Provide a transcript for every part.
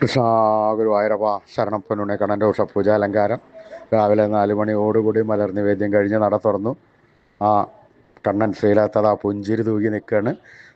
കൃഷ്ണ ഗുരുവായൂരപ്പ ശരണം പൊന്നുണ്ണി കണ്ണന്റെ ഉഷപൂജ അലങ്കാരം. രാവിലെ നാല് മണിയോടുകൂടി മലർന്നി വേദ്യം കഴിഞ്ഞ് നട തുറന്നു. ആ കണ്ണൻ ശ്രീലത്തത പുഞ്ചിരി തൂകി നിൽക്കുകയാണ്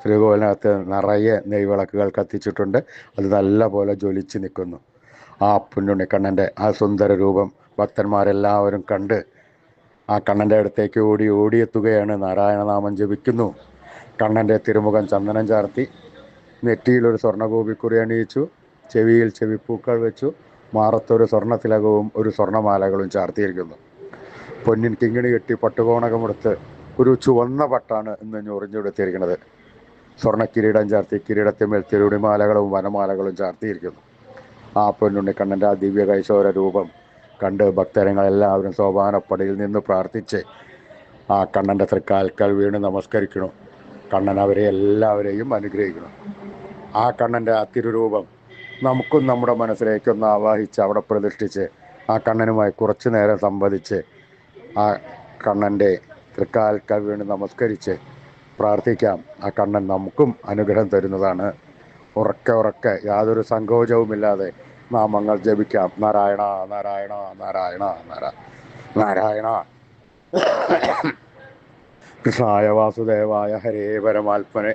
ശ്രീകോവിലിനകത്ത് നിറയെ നെയ്വിളക്കുകൾ കത്തിച്ചിട്ടുണ്ട്. അത് നല്ല പോലെ ജ്വലിച്ച് നിൽക്കുന്നു. ആ പൊന്നുണ്ണി കണ്ണന്റെ ആ സുന്ദര രൂപം ഭക്തന്മാരെല്ലാവരും കണ്ട് ആ കണ്ണന്റെ അടുത്തേക്ക് ഓടി ഓടിയെത്തുകയാണ്. നാരായണനാമം ജപിക്കുന്നു. കണ്ണന്റെ തിരുമുഖം ചന്ദനം ചാർത്തി. നെറ്റിയിലൊരു സ്വർണഗോപിക്കുറി അണിയിച്ചു. ചെവിയിൽ ചെവിപ്പൂക്കൾ വെച്ചു മാറത്തൊരു സ്വർണത്തിലകവും ഒരു സ്വർണമാലകളും ചാർത്തിയിരിക്കുന്നു. പൊന്നിൻ കിങ്ങിണി കെട്ടി പട്ടുകോണകമെടുത്ത് ഒരു ചുവന്ന പട്ടാണ് ഇന്ന് ഞൊറിഞ്ഞെടുത്തിരിക്കുന്നത് സ്വർണ കിരീടം ചാർത്തി കിരീടത്തിന്മേൽ തിരുടിമാലകളും വനമാലകളും ചാർത്തിയിരിക്കുന്നു. ആ പൊന്നുണ്ണിക്കണ്ണന്റെ ആ ദിവ്യ കൈശോര രൂപം കണ്ട് ഭക്തരങ്ങളെല്ലാവരും സോപാനപ്പടിയിൽ നിന്ന് പ്രാർത്ഥിച്ച് ആ കണ്ണന്റെ തൃക്കാൽക്കൽ വീണ് നമസ്കരിക്കണം കണ്ണൻ അവരെ എല്ലാവരെയും അനുഗ്രഹിക്കണം ആ കണ്ണന്റെ ആ തിരുരൂപം നമുക്കും നമ്മുടെ മനസ്സിലേക്ക് ഒന്ന് ആവാഹിച്ച് അവിടെ പ്രതിഷ്ഠിച്ച് ആ കണ്ണനുമായി കുറച്ചു നേരം സംവദിച്ച് ആ കണ്ണന്റെ തൃക്കാൽ വീണ് നമസ്കരിച്ച് പ്രാർത്ഥിക്കാം. ആ കണ്ണൻ നമുക്കും അനുഗ്രഹം തരുന്നതാണ്. ഉറക്കെ ഉറക്കെ യാതൊരു സങ്കോചവുമില്ലാതെ നാമങ്ങൾ ജപിക്കാം. നാരായണ നാരായണ നാരായണ നാരായണ. കൃഷ്ണായ വാസുദേവായ ഹരേ പരമാത്മനെ.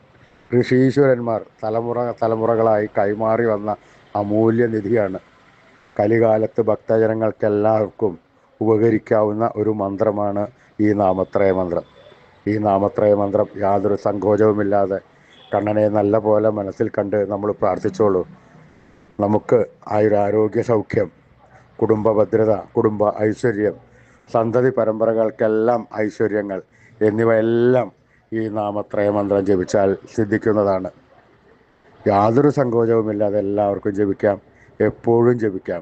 ഋഷീശ്വരന്മാർ തലമുറ തലമുറകളായി കൈമാറി വന്ന അമൂല്യ നിധിയാണ്. കലികാലത്ത് ഭക്തജനങ്ങൾക്കെല്ലാവർക്കും ഉപകരിക്കാവുന്ന ഒരു മന്ത്രമാണ് ഈ നാമത്രയ മന്ത്രം. ഈ നാമത്രയ മന്ത്രം യാതൊരു സങ്കോചവുമില്ലാതെ കണ്ണനെ നല്ല പോലെ മനസ്സിൽ കണ്ട് നമ്മൾ പ്രാർത്ഥിച്ചോളൂ. നമുക്ക് ആരോഗ്യ സൗഖ്യം കുടുംബ ഭദ്രത കുടുംബ ഐശ്വര്യം സന്തതി പരമ്പരകൾക്കെല്ലാം ഐശ്വര്യങ്ങൾ എന്നിവയെല്ലാം ഈ നാമത്രയ മന്ത്രം ജപിച്ചാൽ സിദ്ധിക്കുന്നതാണ്. യാതൊരു സങ്കോചവുമില്ലാതെ എല്ലാവർക്കും ജപിക്കാം. എപ്പോഴും ജപിക്കാം.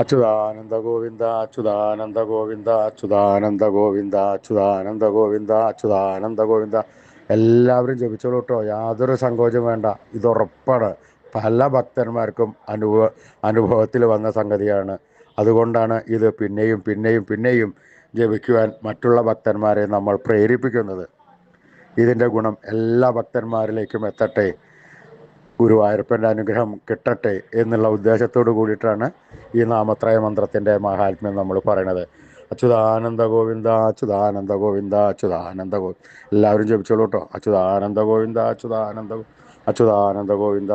അച്യുതാനന്ദ ഗോവിന്ദ അച്യുതാനന്ദ ഗോവിന്ദ അച്യുതാനന്ദ ഗോവിന്ദ അച്യുതാനന്ദ ഗോവിന്ദ അച്യുതാനന്ദ ഗോവിന്ദ. എല്ലാവരും ജപിച്ചോളൂ കേട്ടോ യാതൊരു സങ്കോചം വേണ്ട. ഇത് ഉറപ്പാണ് പല ഭക്തന്മാർക്കും അനുഭവ അനുഭവത്തിൽ വന്ന സംഗതിയാണ്. അതുകൊണ്ടാണ് ഇത് പിന്നെയും പിന്നെയും പിന്നെയും ജപിക്കുവാൻ മറ്റുള്ള ഭക്തന്മാരെ നമ്മൾ പ്രേരിപ്പിക്കുന്നത്. ഇതിന്റെ ഗുണം എല്ലാ ഭക്തന്മാരിലേക്കും എത്തട്ടെ. ഗുരുവായൂരപ്പന്റെ അനുഗ്രഹം കിട്ടട്ടെ എന്നുള്ള ഉദ്ദേശത്തോടു കൂടിയിട്ടാണ് ഈ നാമത്രയ മന്ത്രത്തിന്റെ മഹാത്മ്യം നമ്മൾ പറയണത്. അച്യുതാനന്ദ ഗോവിന്ദ അച്യുതാനന്ദ ഗോവിന്ദ അച്യുതാനന്ദ ഗോവിന്ദ എല്ലാവരും ജപിച്ചോളൂ കേട്ടോ. അച്യുതാനന്ദ ഗോവിന്ദ അച്യുതാനന്ദ അച്യുതാനന്ദ ഗോവിന്ദ.